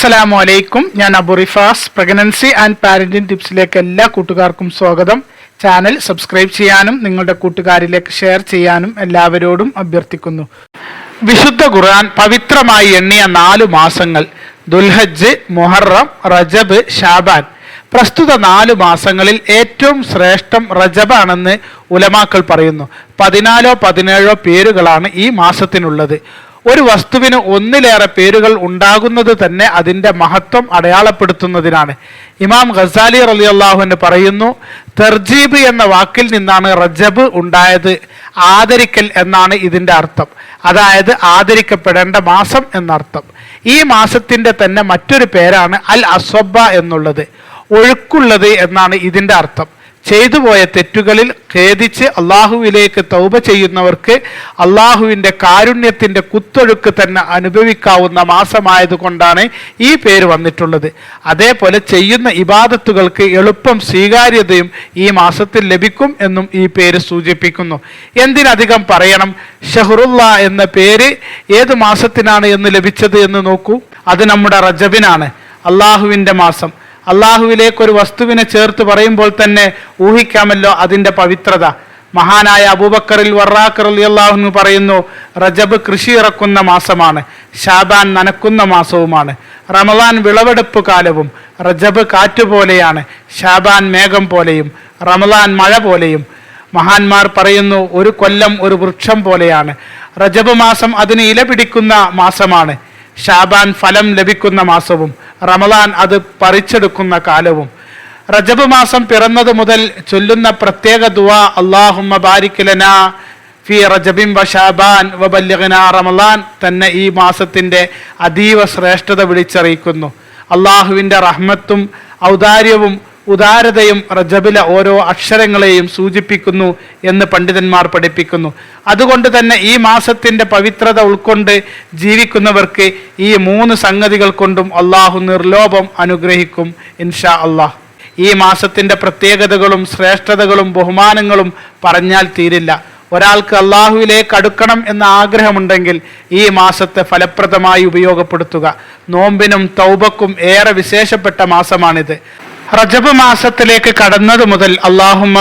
അസ്സലാമു അലൈക്കും. ഞാൻ Abu Rifas. Pregnancy and parenting ടിപ്സിലേക്ക് എല്ലാ കൂട്ടുകാർക്കും സ്വാഗതം. ചാനൽ സബ്സ്ക്രൈബ് ചെയ്യാനും നിങ്ങളുടെ കൂട്ടുകാരിലേക്ക് ഷെയർ ചെയ്യാനും എല്ലാവരോടും അഭ്യർത്ഥിക്കുന്നു. വിശുദ്ധ ഖുർആൻ പവിത്രമായി എണ്ണിയ നാലു മാസങ്ങൾ. ദുൽഹജ്ജ് മുഹറം റജബ് ഷാബാൻ. പ്രസ്തുത നാലു മാസങ്ങളിൽ ഏറ്റവും ശ്രേഷ്ഠം റജബാണെന്ന് ഉലമാക്കൾ പറയുന്നു. പതിനാലോ പതിനേഴോ പേരുകളാണ് ഈ മാസത്തിനുള്ളത്. ഒരു വസ്തുവിന് ഒന്നിലേറെ പേരുകൾ ഉണ്ടാകുന്നത് തന്നെ അതിന്റെ മഹത്വം അടയാളപ്പെടുത്തുന്നതിനാണ്. ഇമാം ഖസാലി റലി അള്ളാഹുവിന് പറയുന്നു തെർജീബ് എന്ന വാക്കിൽ നിന്നാണ് റജബ് ഉണ്ടായത് ആദരിക്കൽ എന്നാണ് ഇതിന്റെ അർത്ഥം. അതായത് ആദരിക്കപ്പെടേണ്ട മാസം എന്നർത്ഥം. ഈ മാസത്തിന്റെ തന്നെ മറ്റൊരു പേരാണ് അൽ അസ്വബ എന്നുള്ളത്. ഒഴുക്കുള്ളത് എന്നാണ് ഇതിന്റെ അർത്ഥം. ചെയ്തു പോയ തെറ്റുകളിൽ ഖേദിച്ച് അള്ളാഹുവിലേക്ക് തൗബ ചെയ്യുന്നവർക്ക് അള്ളാഹുവിന്റെ കാരുണ്യത്തിന്റെ കുത്തൊഴുക്ക് തന്നെ അനുഭവിക്കാവുന്ന മാസമായതുകൊണ്ടാണ് ഈ പേര് വന്നിട്ടുള്ളത്. അതേപോലെ ചെയ്യുന്ന ഇബാദത്തുകൾക്ക് എളുപ്പം സ്വീകാര്യതയും ഈ മാസത്തിൽ ലഭിക്കും എന്നും ഈ പേര് സൂചിപ്പിക്കുന്നു. എന്തിനധികം പറയണം? ഷഹറുല്ല എന്ന പേര് ഏത് മാസത്തിനാണ് എന്ന് ലഭിച്ചത് എന്ന് നോക്കൂ. അത് നമ്മുടെ റജബിനാണ്. അള്ളാഹുവിന്റെ മാസം. അള്ളാഹുവിലേക്ക് ഒരു വസ്തുവിനെ ചേർത്ത് പറയുമ്പോൾ തന്നെ ഊഹിക്കാമല്ലോ അതിന്റെ പവിത്രത. മഹാനായ അബൂബക്കറിൽ വറാക്കർ അള്ളാഹുന് പറയുന്നു റജബ് കൃഷി ഇറക്കുന്ന മാസമാണ് ഷാബാൻ നനക്കുന്ന മാസവുമാണ്. റമദാൻ വിളവെടുപ്പ് കാലവും റജബ് കാറ്റുപോലെയാണ് ഷാബാൻ മേഘം പോലെയും റമദാൻ മഴ പോലെയും. മഹാന്മാർ പറയുന്നു ഒരു കൊല്ലം ഒരു വൃക്ഷം പോലെയാണ്. റജബ് മാസം അതിന് ഇല പിടിക്കുന്ന മാസമാണ്. ഷാബാൻ ഫലം ലഭിക്കുന്ന മാസവും റമദാൻ അത് പറിച്ചെടുക്കുന്ന കാലവും. റജബ് മാസം പിറന്നത് മുതൽ ചൊല്ലുന്ന പ്രത്യേക ദുവ അള്ളാഹുമ്മ ബാരിക്കലന ഫി റജബിൻ വ ഷാബാൻ വബല്യഗന റമദാൻ തന്നെ ഈ മാസത്തിന്റെ അതീവ ശ്രേഷ്ഠത വിളിച്ചറിയിക്കുന്നു. അള്ളാഹുവിന്റെ റഹ്മത്തും ഔദാര്യവും ഉദാരതയും റജബില ഓരോ അക്ഷരങ്ങളെയും സൂചിപ്പിക്കുന്നു എന്ന് പണ്ഡിതന്മാർ പഠിപ്പിക്കുന്നു. അതുകൊണ്ട് തന്നെ ഈ മാസത്തിന്റെ പവിത്രത ഉൾക്കൊണ്ട് ജീവിക്കുന്നവർക്ക് ഈ മൂന്ന് സംഗതികൾ കൊണ്ടും അള്ളാഹു നിർലോഭം അനുഗ്രഹിക്കും ഇൻഷാ അള്ളാഹ്. ഈ മാസത്തിന്റെ പ്രത്യേകതകളും ശ്രേഷ്ഠതകളും ബഹുമാനങ്ങളും പറഞ്ഞാൽ തീരില്ല. ഒരാൾക്ക് അള്ളാഹുവിലേക്ക് അടുക്കണം എന്ന ആഗ്രഹമുണ്ടെങ്കിൽ ഈ മാസത്തെ ഫലപ്രദമായി ഉപയോഗപ്പെടുത്തുക. നോമ്പിനും തൗബക്കും ഏറെ വിശേഷപ്പെട്ട മാസമാണിത്. റജബ് മാസത്തിലേക്ക് കടന്നത് മുതൽ അള്ളാഹുമ്മ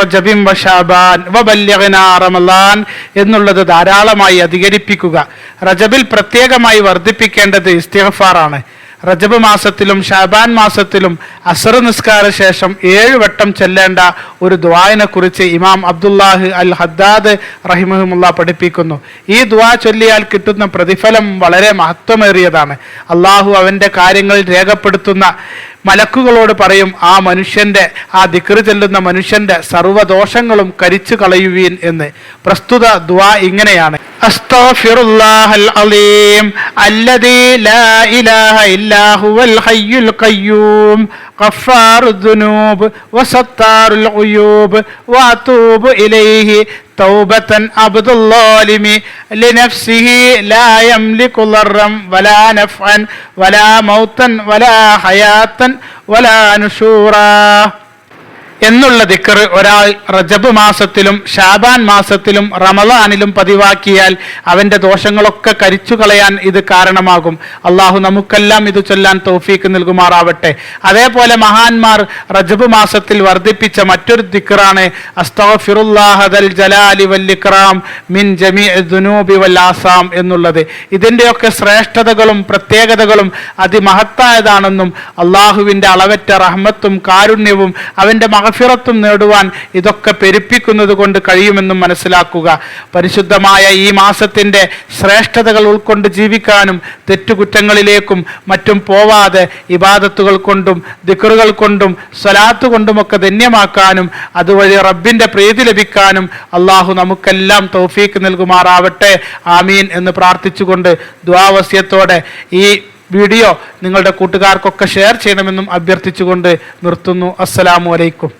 റജബിൻ എന്നുള്ളത് ധാരാളമായി അധികരിപ്പിക്കുക. റജബിൽ പ്രത്യേകമായി വർദ്ധിപ്പിക്കേണ്ടത് ഇസ്തിഹഫാറാണ് റജബ് മാസത്തിലും ഷാബാൻ മാസത്തിലും അസർ നിസ്കാര ശേഷം ഏഴ് വട്ടം ചെല്ലേണ്ട ഒരു ദ്വായനെ കുറിച്ച് ഇമാം അബ്ദുല്ലാഹ് അൽ ഹദ്ദാദ് റഹിമഹുമുള്ള പഠിപ്പിക്കുന്നു. ഈ ദ്വാ ചൊല്ലിയാൽ കിട്ടുന്ന പ്രതിഫലം വളരെ മഹത്വമേറിയതാണ്. അള്ളാഹു അവന്റെ കാര്യങ്ങൾ രേഖപ്പെടുത്തുന്ന മലക്കുകളോട് പറയും ആ മനുഷ്യന്റെ ആ ദിക്റ് ചെല്ലുന്ന മനുഷ്യന്റെ സർവദോഷങ്ങളും കരിച്ചു കളയുവീൻ എന്ന്. പ്രസ്തുത ദ്വാ ഇങ്ങനെയാണ്. أستغفر الله العظيم الذي لا إله إلا هو الحي القيوم غفار الذنوب وستار العيوب وأتوب إليه توبة عبد الظالم لنفسه لا يملك ضرا ولا نفعا ولا موتا ولا حياة ولا نشورا എന്നുള്ള ദിക്കർ ഒരാൾ റജബ് മാസത്തിലും ഷാബാൻ മാസത്തിലും റമദാനിലും പതിവാക്കിയാൽ അവന്റെ ദോഷങ്ങളൊക്കെ കരിച്ചു കളയാൻ ഇത് കാരണമാകും. അള്ളാഹു നമുക്കെല്ലാം ഇത് ചൊല്ലാൻ തൗഫീക്ക് നൽകുമാറാവട്ടെ. അതേപോലെ മഹാന്മാർ റജബ് മാസത്തിൽ വർദ്ധിപ്പിച്ച മറ്റൊരു ദിക്കറാണ് അസ്തഫിറുല്ലാഹദൽ ജലാലി മിൻ എന്നുള്ളത്. ഇതിന്റെയൊക്കെ ശ്രേഷ്ഠതകളും പ്രത്യേകതകളും അതിമഹത്തായതാണെന്നും അള്ളാഹുവിന്റെ അളവറ്റ റഹ്മത്തും കാരുണ്യവും അവന്റെ മഹഫിറത്തും നേടുവാൻ ഇതൊക്കെ പെരുപ്പിക്കുന്നത് കൊണ്ട് കഴിയുമെന്നും മനസ്സിലാക്കുക. പരിശുദ്ധമായ ഈ മാസത്തിന്റെ ശ്രേഷ്ഠതകൾ ഉൾക്കൊണ്ട് ജീവിക്കാനും തെറ്റുകുറ്റങ്ങളിലേക്കും മറ്റും പോവാതെ ഇബാദത്തുകൾ കൊണ്ടും ദിക്കറുകൾ കൊണ്ടും സ്വലാത്ത് കൊണ്ടുമൊക്കെ ധന്യമാക്കാനും അതുവഴി റബ്ബിന്റെ പ്രീതി ലഭിക്കാനും അള്ളാഹു നമുക്കെല്ലാം തൗഫീക്ക് നൽകുമാറാവട്ടെ. ആമീൻ എന്ന് പ്രാർത്ഥിച്ചുകൊണ്ട് ദ്വാവസ്യത്തോടെ ഈ വീഡിയോ നിങ്ങളുടെ കൂട്ടുകാർക്കൊക്കെ ഷെയർ ചെയ്യണമെന്നും അഭ്യർത്ഥിച്ചുകൊണ്ട് നിർത്തുന്നു. അസ്സലാമു അലൈക്കും.